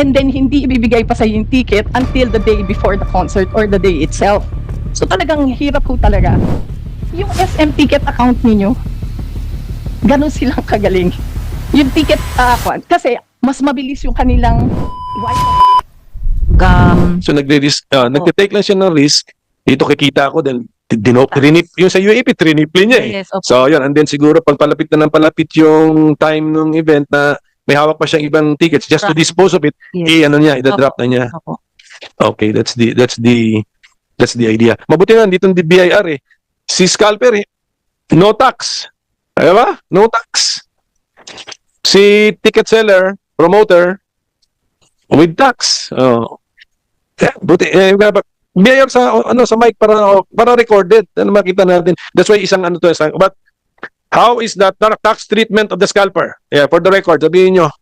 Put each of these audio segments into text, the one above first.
And then hindi ibibigay pa sa yung ticket until the day before the concert or the day itself. So talagang hirap po talaga. Yung SM ticket account ninyo, ganun silang kagaling. Yung ticket, kwan, kasi mas mabilis yung kanilang wifi. Um, So nagre-risk, uh, nagte-take lang siya ng risk. Dito kikita ako then dinop, trinip, yung sa UAP, triniple niya eh. yes, opo. So yun, and then siguro pag palapit na ng palapit yung time ng event na may hawak pa siyang ibang tickets just to dispose of it, Yes. i ano niya, i-drop na niya. Opo. Okay, that's the that's the that's the idea. Mabuti na dito ng BIR eh. Si scalper eh, no tax. Ay ba? No tax. Si ticket seller, promoter, with tax. Oh. Eh, buti eh BIR sa ano sa mic para para recorded. Ano makita natin. That's why isang ano to isang but how is that ta- tax treatment of the scalper? Yeah, for the record, sabihin nyo.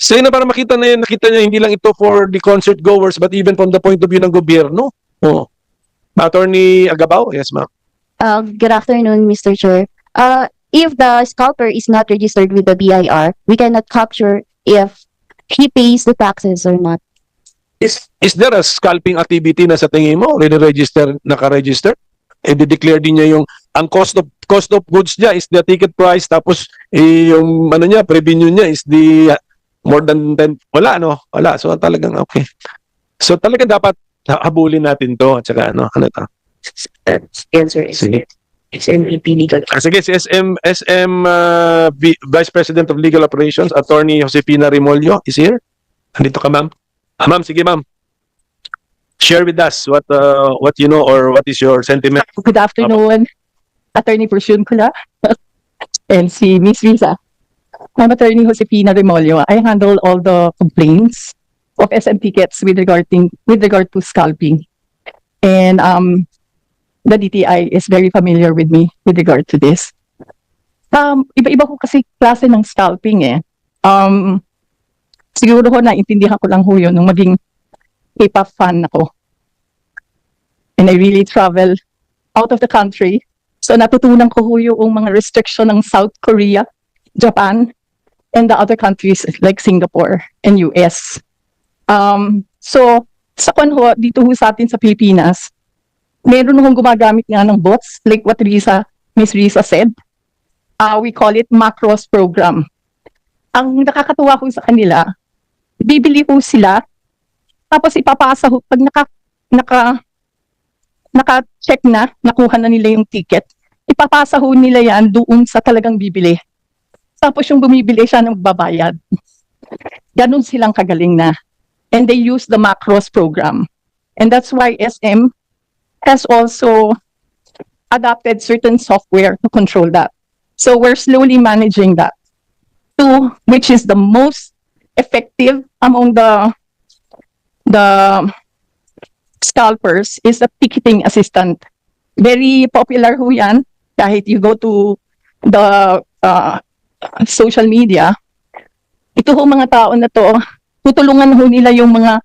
Na para makita na yun, nakita niya hindi lang ito for the concert goers but even from the point of view ng gobyerno. Oh. Attorney Agabaw? Yes, ma'am. Uh, good afternoon, Mr. Chair. Uh, if the scalper is not registered with the BIR, we cannot capture if he pays the taxes or not. Is, is there a scalping activity na sa tingin mo? Already register, naka-register? E declare din niya yung ang cost of cost of goods niya is the ticket price tapos eh, yung ano niya revenue niya is the uh, more than 10 wala no wala so talagang okay so talagang dapat habulin natin to at saka ano ano to answer is Sige. SMEP legal. Ah, sige, si SM, SM uh, V- Vice President of Legal Operations, Attorney Josefina Rimolyo is here. Andito ka, ma'am. Ah, ma'am, sige, ma'am. Share with us what uh, what you know or what is your sentiment. Good afternoon, Attorney Pursun Kula and si Miss Risa. I'm Attorney Josefina Remolio. I handle all the complaints of SM tickets with regarding with regard to scalping. And um the DTI is very familiar with me with regard to this. Um, iba-iba ko kasi klase ng scalping eh. Um, siguro ko naintindihan ko lang ho yun nung maging K-pop fan ako. And I really travel out of the country. So natutunan ko yung mga restriction ng South Korea, Japan, and the other countries like Singapore and US. Um, so sa kwan ho, dito ho sa atin sa Pilipinas, meron hong gumagamit nga ng bots, like what Risa, Miss Risa said. Uh, we call it Macros Program. Ang nakakatuwa ko sa kanila, bibili ho sila, tapos ipapasa ho, pag naka, naka, naka-check na, nakuha na nila yung ticket, ipapasa ho nila yan doon sa talagang bibili. Tapos yung bumibili siya ng babayad. Ganun silang kagaling na. And they use the macros program. And that's why SM has also adopted certain software to control that. So we're slowly managing that. Two, which is the most effective among the the scalpers is the ticketing assistant. Very popular ho yan. Kahit you go to the uh, social media, ito ho mga tao na to, tutulungan ho nila yung mga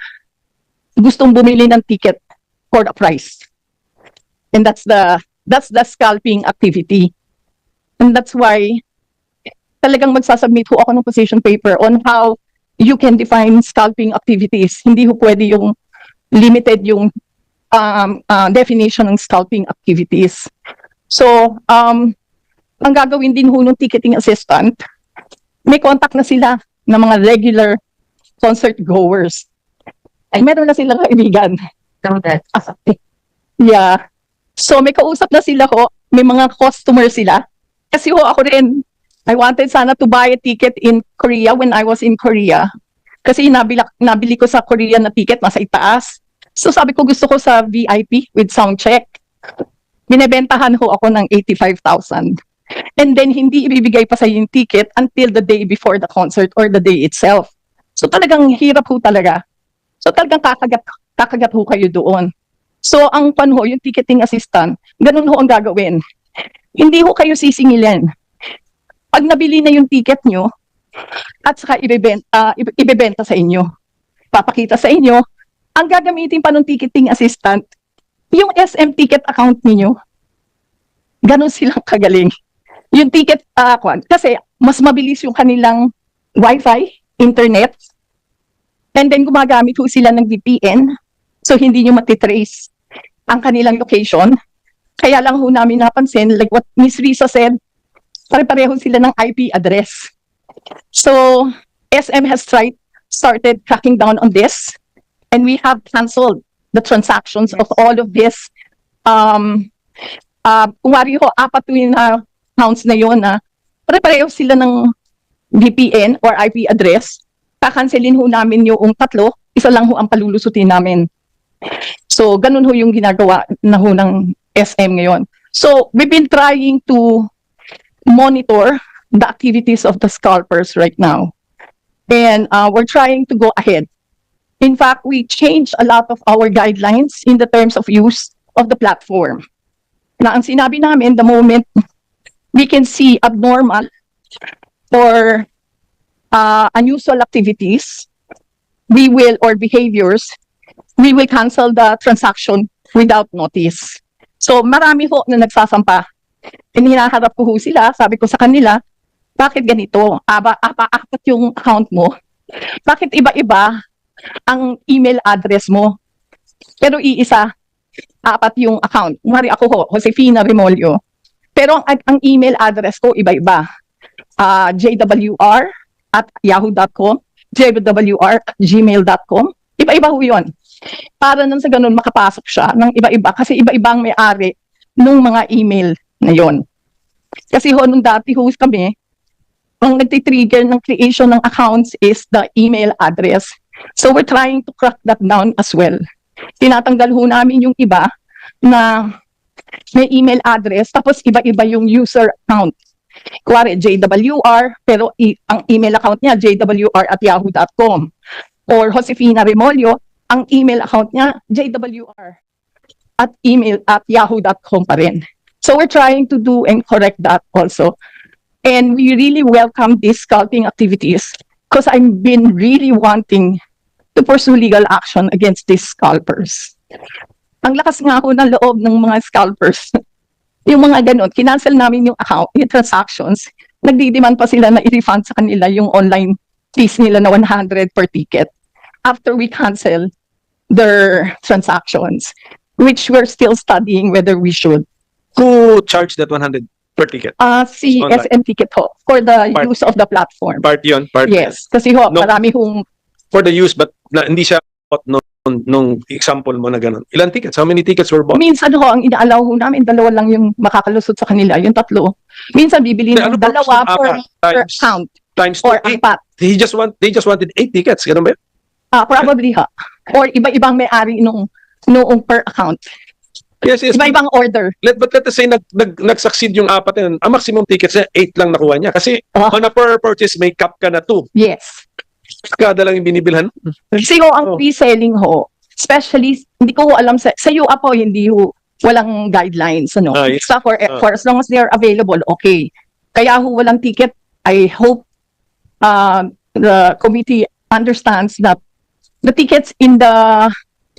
gustong bumili ng ticket for the price. And that's the that's the scalping activity. And that's why talagang magsasubmit ho ako ng position paper on how you can define scalping activities. Hindi ho pwede yung limited yung um, uh, definition ng scalping activities. So, um, ang gagawin din ho ng ticketing assistant, may contact na sila ng mga regular concert goers. Ay, meron na silang kaibigan. That Yeah. So, may kausap na sila ho. May mga customer sila. Kasi ho, ako rin, I wanted sana to buy a ticket in Korea when I was in Korea. Kasi nabili, nabili ko sa Korea na ticket, nasa itaas. So, sabi ko gusto ko sa VIP with sound check. Binebentahan ho ako ng 85,000. And then, hindi ibibigay pa sa yung ticket until the day before the concert or the day itself. So, talagang hirap ho talaga. So, talagang kakagat, kakagat ho kayo doon. So, ang pan yung ticketing assistant, ganun ho ang gagawin. Hindi ho kayo sisingilin. Pag nabili na yung ticket nyo, at saka ibebenta, ibe- ibebenta sa inyo, papakita sa inyo, ang gagamitin pa ng ticketing assistant, yung SM ticket account ninyo, ganun silang kagaling. Yung ticket, kwan, kasi mas mabilis yung kanilang wifi, internet, And then gumagamit ho sila ng VPN. So hindi nyo matitrace ang kanilang location. Kaya lang ho namin napansin, like what Miss Risa said, pare-pareho sila ng IP address. So SM has tried, started cracking down on this. And we have canceled the transactions of all of this. Um, uh, kung wari ho, apat na accounts na yun na pare-pareho sila ng VPN or IP address kakanselin ho namin yung tatlo, isa lang ho ang palulusutin namin. So, ganun ho yung ginagawa na ho ng SM ngayon. So, we've been trying to monitor the activities of the scalpers right now. And uh, we're trying to go ahead. In fact, we changed a lot of our guidelines in the terms of use of the platform. Na ang sinabi namin, the moment we can see abnormal or uh, unusual activities, we will, or behaviors, we will cancel the transaction without notice. So marami ho na nagsasampa. Inihinaharap ko ho sila, sabi ko sa kanila, bakit ganito? Aba, apa, apat yung account mo. Bakit iba-iba ang email address mo? Pero iisa, apat yung account. Mari ako ho, Josefina Remolyo. Pero ang, ang email address ko iba-iba. Ah, JWR at yahoo.com, jwr at gmail.com. Iba-iba ho yun. Para nang sa ganun makapasok siya ng iba-iba kasi iba-ibang may-ari nung mga email na yon. Kasi ho, nung dati ho kami, ang nagtitrigger ng creation ng accounts is the email address. So we're trying to crack that down as well. Tinatanggal ho namin yung iba na may email address tapos iba-iba yung user account. Kuwari, JWR, pero ang email account niya, jwr at yahoo.com. Or Josefina Remolyo, ang email account niya, jwr at email at yahoo.com pa rin. So we're trying to do and correct that also. And we really welcome these scalping activities because I've been really wanting to pursue legal action against these scalpers. Ang lakas nga ako ng loob ng mga scalpers. yung mga ganun, kinancel namin yung account, yung transactions, nagdi-demand pa sila na i-refund sa kanila yung online fees nila na 100 per ticket after we cancel their transactions, which we're still studying whether we should. Who charged that 100 per ticket? Uh, si Online. SM Ticket ho, for the Part- use of the platform. Part yun? Part Yes, kasi ho, No. marami hong, For the use, but na, hindi siya bought nung, nung example mo na ganun. Ilan tickets? How many tickets were bought? minsan ho, ang inaalaw ho namin, dalawa lang yung makakalusot sa kanila, yung tatlo. Minsan bibili Ano ng purpose dalawa ng per, apat? per Times, account times two, or eight. apat. He just want, they just wanted eight tickets. Ganun ba? yun? Ah, probably ha. Or iba-ibang may-ari nung noong per account. Yes, yes. Iba-ibang order. Let, but let us say nag, nag, nag-succeed yung apat na. Ang maximum tickets niya, eight lang nakuha niya. Kasi Ah. on a per purchase, may cap ka na two. Yes. Kada lang yung binibilhan. Kasi ho, ang Oh. pre-selling ho, especially, hindi ko alam sa, sa UAP ho, hindi ho, walang guidelines, ano. Ah, yes. Basta for, Ah. for as long as they are available, okay. Kaya ho, walang ticket, I hope, uh, the committee understands that the tickets in the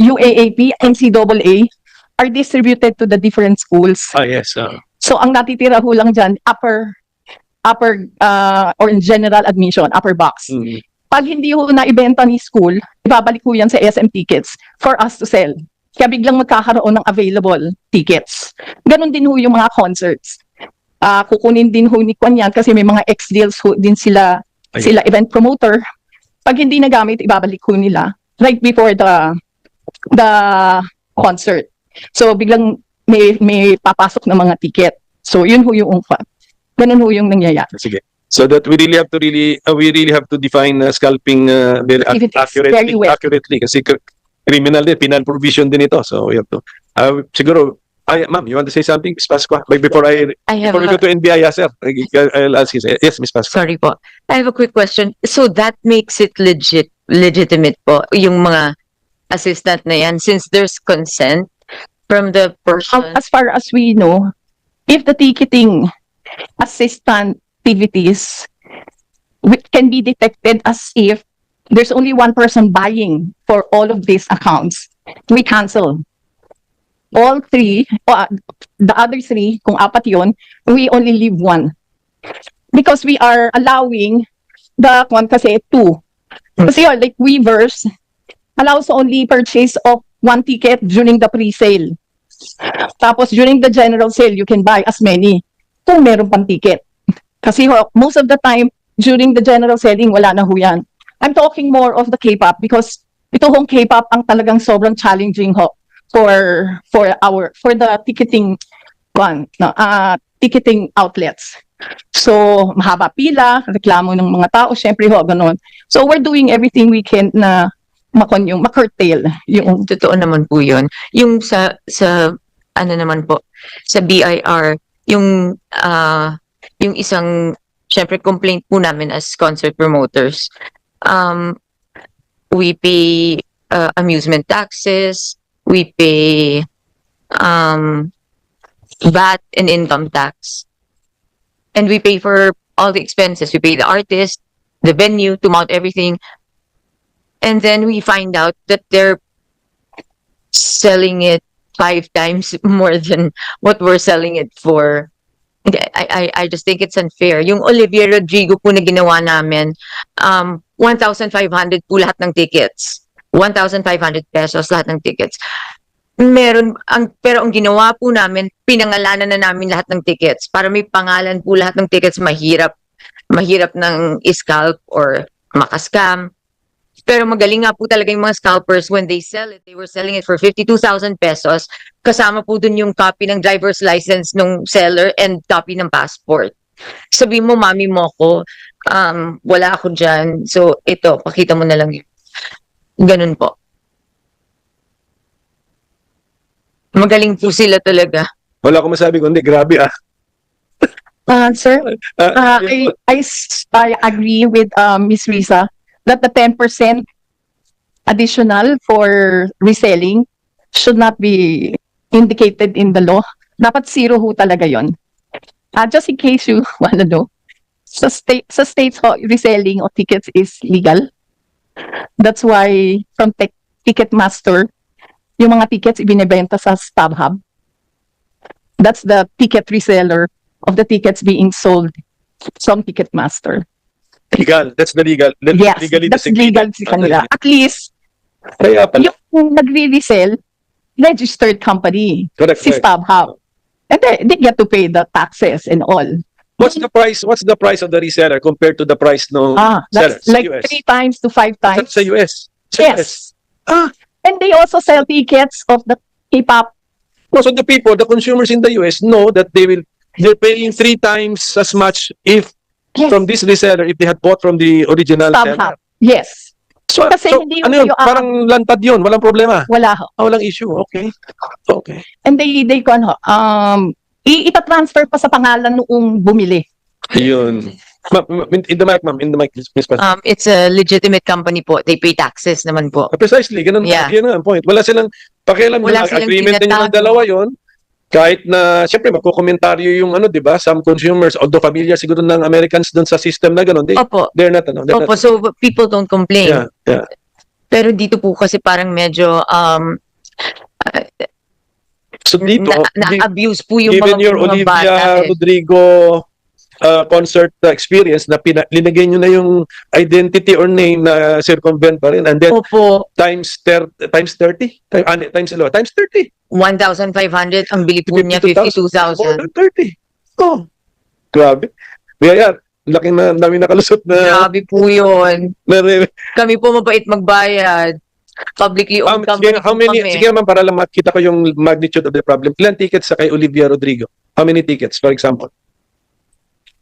UAAP, NCAA, are distributed to the different schools. Ah, yes. ah. So ang natitira ho lang dyan, upper, upper, uh, or in general admission, upper box. Mm. Pag hindi ho naibenta ni school, ibabalik ho yan sa SM tickets for us to sell. Kaya biglang magkakaroon ng available tickets. Ganon din ho yung mga concerts. Ah, kukunin din ho ni Kwan yan kasi may mga ex-deals ho din sila, Ay. sila event promoter. Pag hindi nagamit, ibabalik ho nila right before the the concert. So biglang may may papasok na mga ticket. So yun ho yung ungkwa. Ganun ho yung nangyayari. Sige. So that we really have to really, uh, we really have to define uh, scalping uh, very ac- accurately, very well. accurately. Kasi cr- criminal din, penal provision din ito. So we have to. Uh, siguro, ay, ma'am, you want to say something, Ms. Pasqua? But before I, I have, before we go a- to NBI, yeah, sir, I- I'll ask you. Yes, Ms. Pasqua. sorry po. I have a quick question. So that makes it legit, legitimate po, yung mga assistant na yan, since there's consent from the Um, person. as far as we know, if the ticketing assistant activities wi- can be detected as if there's only one person buying for all of these accounts, we cancel. All three, uh, the other three, kung apat yon, we only leave one. Because we are allowing the one kasi two. Kasi yun, like Weavers allows only purchase of one ticket during the pre-sale. Tapos during the general sale, you can buy as many kung meron pang ticket. Kasi most of the time, during the general selling, wala na ho yan. I'm talking more of the K-pop because ito hong K-pop ang talagang sobrang challenging ho for for our for the ticketing one no, ah ticketing outlets. So, mahaba pila, reklamo ng mga tao, syempre ho, ganun. So, we're doing everything we can na makon yung makurtail yung Totoo naman po yun. Yung sa, sa, ano naman po, sa BIR, yung, ah, yung isang, syempre complaint po namin as concert promoters, um, we pay uh, amusement taxes, we pay, um, VAT and income tax. And we pay for all the expenses. We pay the artist, the venue to mount everything. And then we find out that they're selling it five times more than what we're selling it for. I, I, I just think it's unfair. Yung Olivia Rodrigo po na ginawa namin, um, 1,500 po lahat ng tickets. 1,500 pesos lahat ng tickets. Meron, ang, pero ang ginawa po namin, pinangalanan na namin lahat ng tickets. Para may pangalan po lahat ng tickets, mahirap, mahirap ng scalp or makascam. Pero magaling nga po talaga yung mga scalpers when they sell it. They were selling it for 52,000 pesos. Kasama po dun yung copy ng driver's license ng seller and copy ng passport. Sabi mo, mami mo ko, um, wala ako dyan. So, ito, pakita mo na lang yun. Ganun po. Magaling po sila talaga. Wala akong masabi kundi grabe ah. Uh, sir, uh, I, I, I agree with um, Ms. Risa that the 10% additional for reselling should not be indicated in the law. Dapat zero ho talaga yon. Uh, just in case you wanna know, sa state sa states ho, reselling of tickets is legal. That's why from tech, Ticketmaster, yung mga tickets ibinebenta sa StubHub. That's the ticket reseller of the tickets being sold from Ticketmaster. Legal. That's the legal. le- Yes, legally that's legal sa kanila. At least, Kaya pala. yung nagre-resell, registered company, Correct, si. StubHub. And they, they get to pay the taxes and all. What's the price? What's the price of the reseller compared to the price no Ah, that's sellers, like US. three times to five times. sa US? Sa US. Yes. Ah, And they also sell tickets of the K-pop. most of the people, the consumers in the US know that they will they're paying three times as much if Yes. from this reseller if they had bought from the original seller. StubHub. Yes. So, Kasi so hindi yung ano yun? kayo, ah, Parang lantad yun. Walang problema. Wala ho. Ah, walang issue. Okay. Okay. And they, they, ko ano, um, i- ita-transfer pa sa pangalan noong bumili. Yun. Ma'am, ma'am, in the mic, ma'am. In the mic, Miss Pas- Um, it's a legitimate company po. They pay taxes naman po. Ah, Precisely, ganun, Yeah. yun ang point. Wala silang pakialam Wala yung silang agreement ninyo ng dalawa yon. Kahit na, siyempre, magkukomentaryo yung ano, di ba? Some consumers, although familiar siguro ng Americans doon sa system na ganun, they, Opo. they're not, ano, they're Opo, not, so people don't complain. yeah, yeah. Pero dito po kasi parang medyo um So dito, na, gi- abuse po yung given mga, your mga Olivia bata. eh. Rodrigo uh, concert uh, experience na pina, linagay nyo na yung identity or name na circumvent pa rin and then Opo, times ter, times 30 Time- ah, times ano times 30 1,500. Ang bili po niya, 52,000. more 52,000. than 30 oh grabe Biyayar, laki na dami nakalusot na, Grabe po yun. na Kami po mabait magbayad. Publicly Um, owned company sige, how po many, kami. sige naman para lang makita ko yung magnitude of the problem. Ilan tickets sa kay Olivia Rodrigo? How many tickets, for example?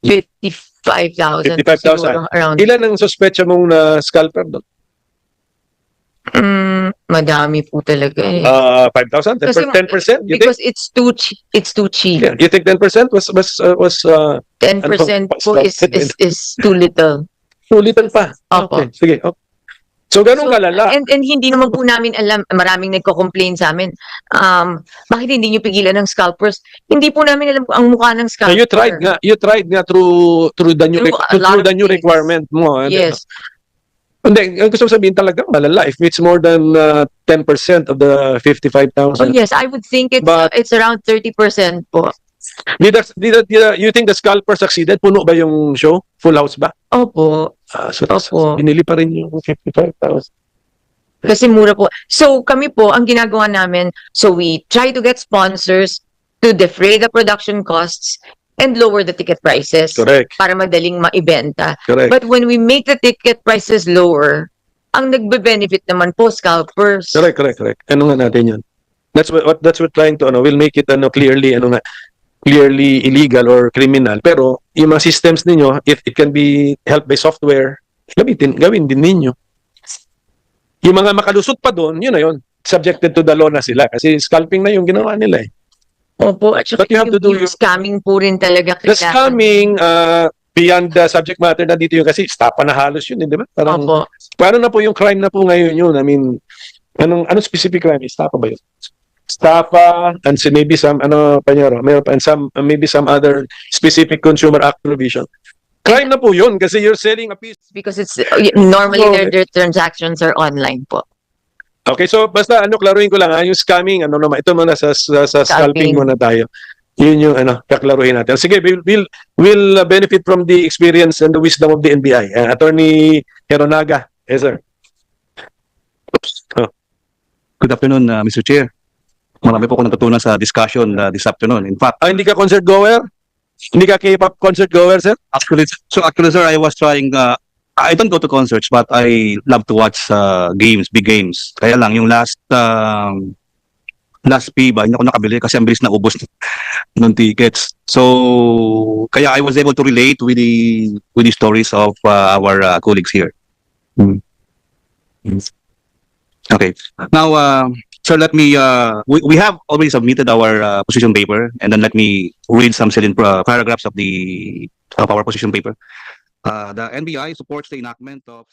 55,000. 55,000. siguro, Around. Ilan ang suspecha mong na scalper doon? Mm, madami po talaga eh. Uh, 5,000? 10%? Kasi 10%? You think? Because it's too cheap. It's too cheap. Yeah. You think 10% was, was, uh, was uh, 10% Ano, po is, is, is too little. too little pa? Opo. Okay, sige. Okay. So, ganun So, kalala. And, and hindi naman po namin alam, maraming nagko-complain sa amin, um, bakit hindi nyo pigilan ng scalpers? Hindi po namin alam ang mukha ng So, scalper. you tried nga, you tried nga through through the new Through through the new things. requirement mo. ano? Yes. Hindi, ang gusto ko sabihin talaga malala. If it's more than uh, 10% of the 55,000. Oh, yes, I would think it's, But- it's around 30% po. Did, the- did, the- did, the- you think the scalper succeeded? Puno ba yung show? Full house ba? Opo. Ah, so, Opo. binili pa rin yung 55,000. Kasi mura po. So kami po, ang ginagawa namin, so we try to get sponsors to defray the production costs and lower the ticket prices Correct, para madaling maibenta. correct. But when we make the ticket prices lower, ang nagbe-benefit naman po scalpers. Correct, correct, correct. Ano nga natin yun? That's what, what that's what trying to ano, we'll make it ano clearly ano nga clearly illegal or criminal. Pero yung mga systems ninyo, if it can be helped by software, gamitin, gawin din ninyo. Yung mga makalusot pa doon, yun na yun. Subjected to the law na sila kasi scalping na yung ginawa nila eh. Opo, at saka But you have to yung, do yung your- scamming po rin talaga. The kailangan. scamming uh, beyond the subject matter na dito yun kasi stapa na halos yun, eh, di ba? Parang Opo. Paano na po yung crime na po ngayon yun? I mean, anong anong specific crime? Estafa ba yun? Estafa and so maybe some ano panyero, mayroon pa and some maybe some other specific consumer act provision. Crime na po yun kasi you're selling a piece. Because it's normally So, their, their transactions are online po. Okay, so basta ano klaruhin ko lang ha, yung scamming ano naman ito muna sa sa, sa scalping muna tayo. Yun yung ano, kaklaruhin natin. Sige, we'll, we'll, we'll uh, benefit from the experience and the wisdom of the NBI. Uh, Attorney Heronaga. Yes, sir. Oops. Oh. Good afternoon, uh, Mr. Chair. Marami po akong natutunan sa discussion uh, this afternoon. In fact, Ah, hindi ka concert goer? Hindi ka K-pop concert goer, sir? actually, so actually, sir, I was trying, uh, I don't go to concerts, but I love to watch uh, games, big games. Kaya lang, yung last, um, last PIBA, hindi ako nakabili kasi ang bilis na ubos ng tickets. So, kaya I was able to relate with the, with the stories of uh, our uh, colleagues here. Hmm. Okay. Now, uh, Sir, let me, uh, we, we have already submitted our uh, position paper and then let me read some salient uh, paragraphs of the, of our position paper. Uh, the NBI supports the enactment of